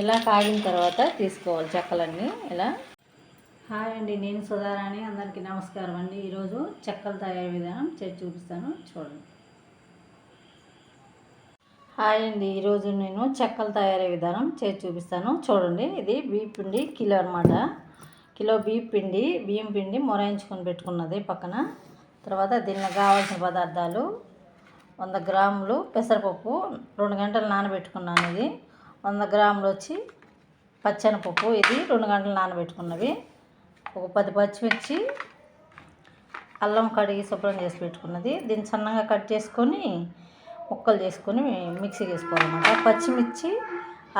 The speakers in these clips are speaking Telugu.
ఇలా కాగిన తర్వాత తీసుకోవాలి చెక్కలన్నీ ఇలా హాయ్ అండి నేను సుధారాణి అందరికీ నమస్కారం అండి. ఈరోజు చెక్కలు తయారీ విధానం చేసి చూపిస్తాను చూడండి. హాయ్ అండి ఈరోజు నేను చెక్కలు తయారీ విధానం చేసి చూపిస్తాను చూడండి. ఇది బియ్యం పిండి కిలో అనమాట కిలో బియ్యం పిండి బియ్యం పిండి మొరాయించుకొని పెట్టుకున్నది పక్కన. తర్వాత దీనికి కావాల్సిన పదార్థాలు వంద గ్రాములు పెసరపప్పు రెండు గంటలు నానబెట్టుకున్నాను ఇది. వంద గ్రాములు వచ్చి పచ్చనిపప్పు ఇది రెండు గంటలు నానబెట్టుకున్నవి. ఒక పది పచ్చిమిర్చి అల్లం కడిగి శుభ్రం చేసి పెట్టుకున్నది. దీన్ని సన్నగా కట్ చేసుకొని ముక్కలు చేసుకొని మిక్సీకి వేసుకోవాలన్నమాట పచ్చిమిర్చి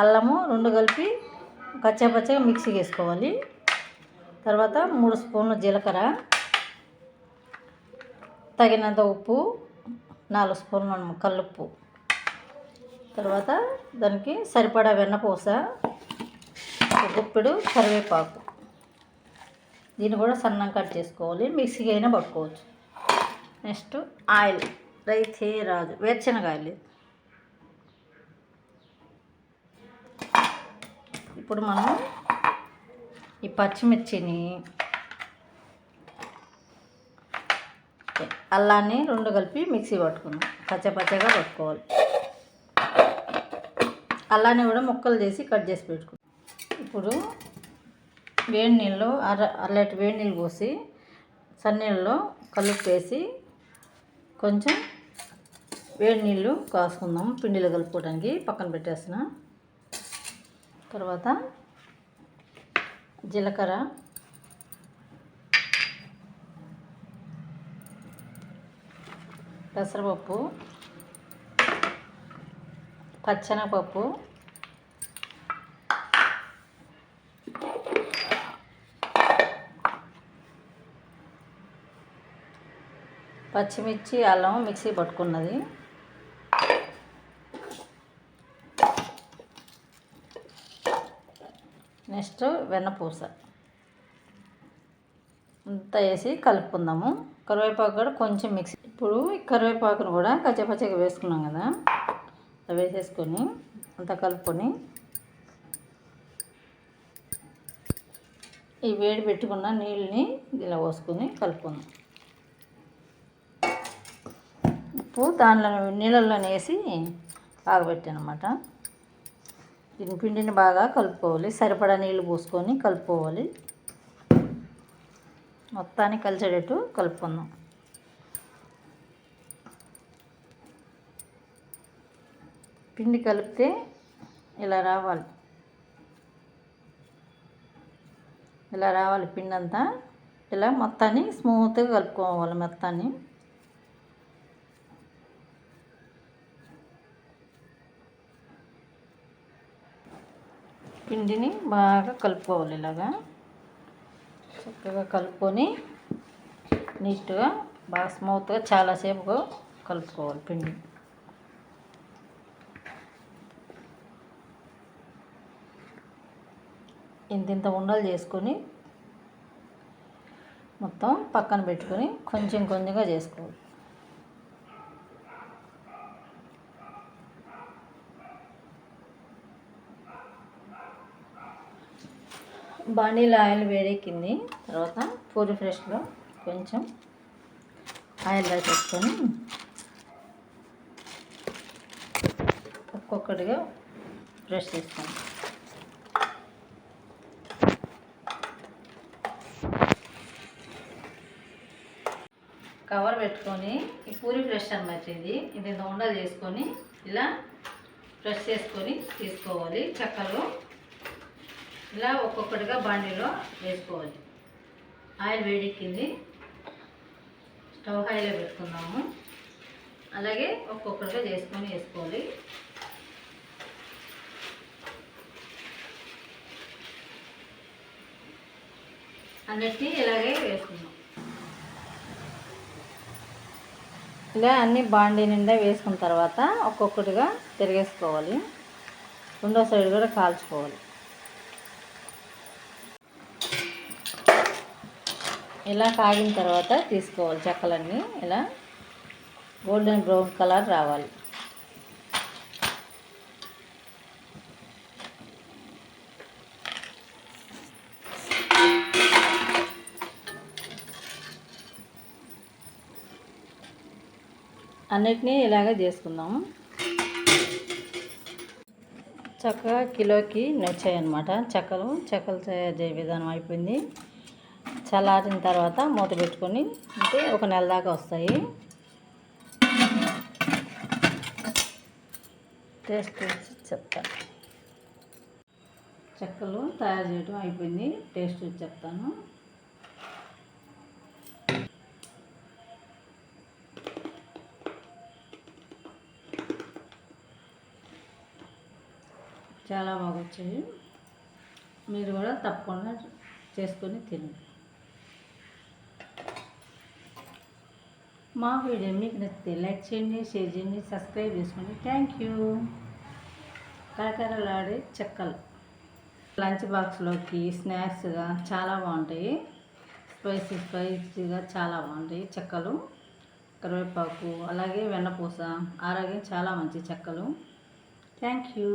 అల్లము రెండు కలిపి కచ్చా పచ్చగా మిక్సీ వేసుకోవాలి తర్వాత మూడు స్పూన్లు జీలకర్ర తగినంత ఉప్పు నాలుగు స్పూన్లు కల్లుప్పు. తర్వాత దానికి సరిపడా వెన్నపూస ఒక గుప్పెడు కరివేపాకు. దీన్ని కూడా సన్నం కట్ చేసుకోవాలి మిక్సీకి అయినా పట్టుకోవచ్చు. నెక్స్ట్ ఆయిల్ రైతే రాజు వేరుశనగాయలు ఇప్పుడు మనం ఈ పచ్చిమిర్చిని అల్లాన్ని రెండు కలిపి మిక్సీ పట్టుకుందాం. పచ్చ పచ్చగా పట్టుకోవాలి. అలానే కూడా ముక్కలు చేసి కట్ చేసి పెట్టుకుంటాం. ఇప్పుడు వేడి నీళ్ళు అర అల్లటి వేడి నీళ్ళు పోసి సన్నీళ్ళలో కలుపు వేసి కొంచెం వేడి నీళ్ళు కాసుకుందాం పిండిలో కలుపుకోవడానికి పక్కన పెట్టేసిన తర్వాత జీలకర్ర. పెసరపప్పు. పచ్చనపప్పు. పచ్చిమిర్చి అల్లం మిక్సీ పట్టుకున్నది. నెక్స్ట్ వెన్నపూస. అంతా వేసి కలుపుకుందాము. కరివేపాకు కూడా కొంచెం మిక్సీ. ఇప్పుడు కరివేపాకును కూడా కచ్చపచ్చగా వేసుకున్నాం కదా. వేసేసుకొని అంతా కలుపుకొని ఈ వేడి పెట్టుకున్న నీళ్ళని ఇలా పోసుకొని కలుపుకుందాం. ఉప్పు దానిలో నీళ్ళల్లో వేసి కాగబెట్టానమాట దీని పిండిని బాగా కలుపుకోవాలి. సరిపడా నీళ్ళు పోసుకొని కలుపుకోవాలి. మొత్తాన్ని కలిసేటట్టు కలుపుకుందాం. పిండి కలిపితే ఇలా రావాలి. ఇలా రావాలి పిండి అంతా ఇలా మొత్తాన్ని స్మూత్గా కలుపుకోవాలి మొత్తాన్ని. పిండిని బాగా కలుపుకోవాలి ఇలాగా. చక్కగా కలుపుకొని నీట్గా బాగా స్మూత్గా చాలాసేపు కలుపుకోవాలి పిండిని. ఇంత ఇంత ఉండలు చేసుకొని మొత్తం పక్కన పెట్టుకొని కొంచెం కొంచెంగా చేసుకోవాలి. బాండీలో ఆయిల్ వేడెక్కింది. తర్వాత పూరి ఫ్రెష్లో కొంచెం ఆయిల్ వేసేసుకొని ఒక్కొక్కటిగా బ్రష్ చేసుకోండి కవర్ పెట్టుకొని ఈ పూరి ఫ్రెష్ అనమాట ఇది ఇది ఉండలు చేసుకొని ఇలా ఫ్రెష్ చేసుకొని తీసుకోవాలి. చెక్కలు ఇలా ఒక్కొక్కటిగా బాండీలో వేసుకోవాలి. ఆయిల్ వేడెక్కింది. స్టవ్ హైలో పెట్టుకుందాము అలాగే ఒక్కొక్కటిగా చేసుకొని వేసుకోవాలి. అన్నిటినీ ఇలాగే వేసుకుందాం. ఇలా అన్ని బాండీ నిండా వేసుకున్న తర్వాత ఒక్కొక్కటిగా తిరిగేసుకోవాలి. రెండో సైడ్ కూడా కాల్చుకోవాలి. ఇలా కాగిన తర్వాత తీసుకోవాలి చెక్కలన్నీ. ఇలా గోల్డెన్ బ్రౌన్ కలర్ రావాలి. అన్నిటినీ ఇలాగే చేసుకుందాము చక్కగా కిలోకి వచ్చాయన్నమాట చెక్కలు చెక్కలు తయారు చేయ విధానం అయిపోయింది. చల్లారిన తర్వాత మూత పెట్టుకొని అంటే ఒక నెల దాకా వస్తాయి. టేస్ట్ చూసి చెప్తాను చెక్కలు తయారు చేయడం అయిపోయింది. టేస్ట్ చూసి చెప్తాను. చాలా బాగా వచ్చాయి మీరు కూడా తప్పకుండా చేసుకొని తినండి మా వీడియో మీకు నచ్చితే లైక్ చేయండి షేర్ చేయండి సబ్స్క్రైబ్ చేసుకోండి. Thank you. కరకరలాడే చెక్కలు. లంచ్ బాక్స్లోకి స్నాక్స్గా చాలా బాగుంటాయి. స్పైసీ స్పైసీగా చాలా బాగుంటాయి చెక్కలు. కరివేపాకు అలాగే వెన్నపూస ఆరోగ్యం చాలా మంచి చెక్కలు. Thank you.